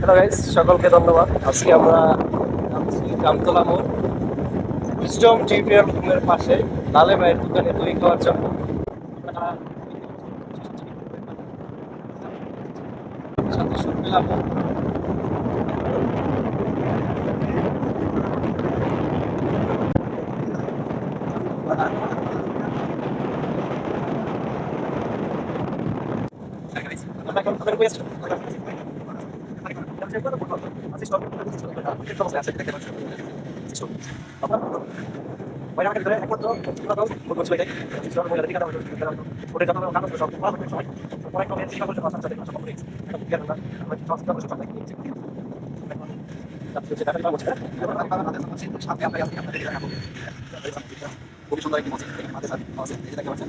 Hello guys সকলকে ধন্যবাদ আজকে আমরা যাচ্ছি জামতলা মোড় উইজডম টিউটোরিয়াল রুমের পাশে, লালে ভাইয়ের দোকানে দই খাওয়ার জন্য সাথে আমরা এখন। খুবই সুন্দর একটি মসজিদ। আছে এই যে দেখতে পাচ্ছেন।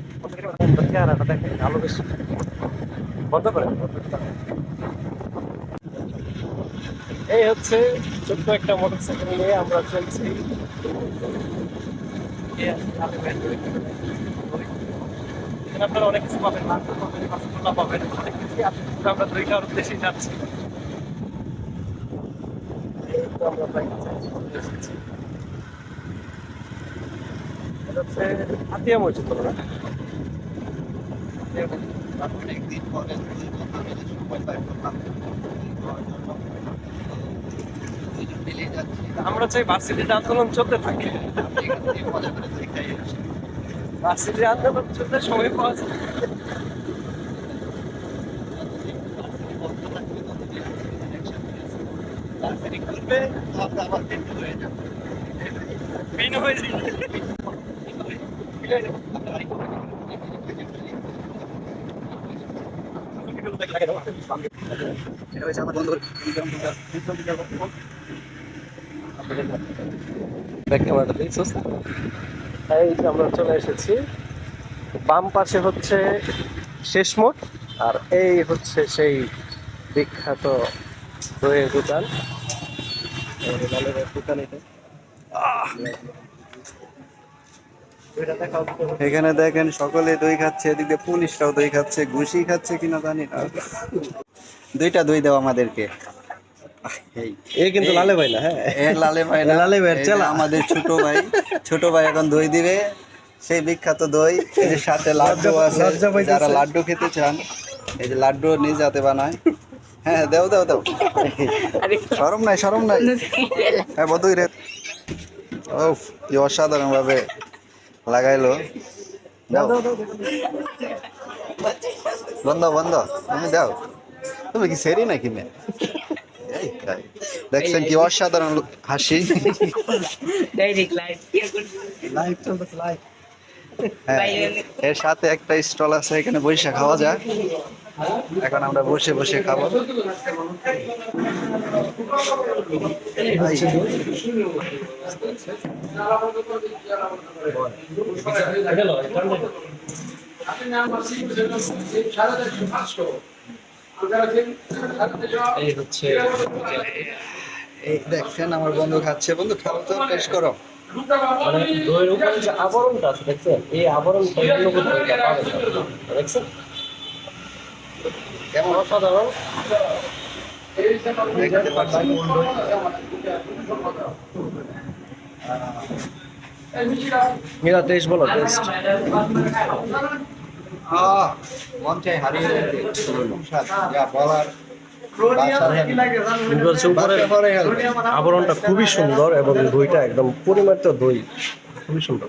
এই হচ্ছে ছোট্ট একটা মোটরসাইকেল নিয়ে আমরা চলছি। আপনারা অনেক কিছু পাবেন নারকেল পাবেন অনেক কিছু আমরা দই খাওয়ার উদ্দেশ্যে যাচ্ছি। আমরা প্রায় এসেছি। এটা হচ্ছে হাতিয়া মসজিদ অনেকদিন পরে আমি যে সময় পাই করলাম আমরা চাই ভার্সিটির আন্দোলন চলতে থাকে। ভার্সিটির আন্দোলন চলতে সময় পাওয়া যায়। আমরা আবার দেখতে হয়ে যাবে মেইন হয়ে যায়। এই যে আমরা চলে এসেছি। বাম পাশে হচ্ছে শেষ মোড়, আর এই হচ্ছে সেই বিখ্যাত দোকান। দোকান এটা। এখানে দেখেন সকলে দই খাচ্ছে এদিকে পুলিশরাও দই খাচ্ছে ঘুষি খাচ্ছে কিনা জানি না। দুইটা দই দাও আমাদেরকে। আহ, এই এই কিন্তু লালে ভাই না হ্যাঁ। এ লালে ভাই না। লালে ভাইয়ের এই আমাদের ছোট ভাই ছোট ভাই এখন দই দিবে। সেই বিখ্যাত দই এর সাথে লাড্ডু আছে যারা লাড্ডু খেতে চান এই যে লাড্ডু নিজ হাতে বানায়। হ্যাঁ দাও দাও দাও। সরম নাই সরম নাই। হ্যাঁ বদুই রে। ও কি অসাধারণ ভাবে লাগাইলো। দাও। বন্ধ বন্ধ। তুমি দাও। তুমি কি সেরি নাকি মে দেখছেন কি অসাধারণ হাসি। হ্যাঁ এর সাথে একটা স্টল আছে এখানে বৈশাখ খাওয়া যায় এখন আমরা বসে বসে খাব। এই, হচ্ছে এই দেখছেন আমার বন্ধু খাচ্ছে। বন্ধু খাও তো টেস্ট করো। মানে দইয়ের উপরে যে আবরণটা আছে দেখছেন? এই আবরণটা অন্য কোথাও। দেখছেন? কেমন? অসাধারণ। দেখতে পাচ্ছেন মেরা বলো টেস্ট মন চাই হারিয়ে যেতে যা বলার। আবরণটা খুবই সুন্দর এবং দইটা একদম পরিমাণিত দই। খুবই সুন্দর।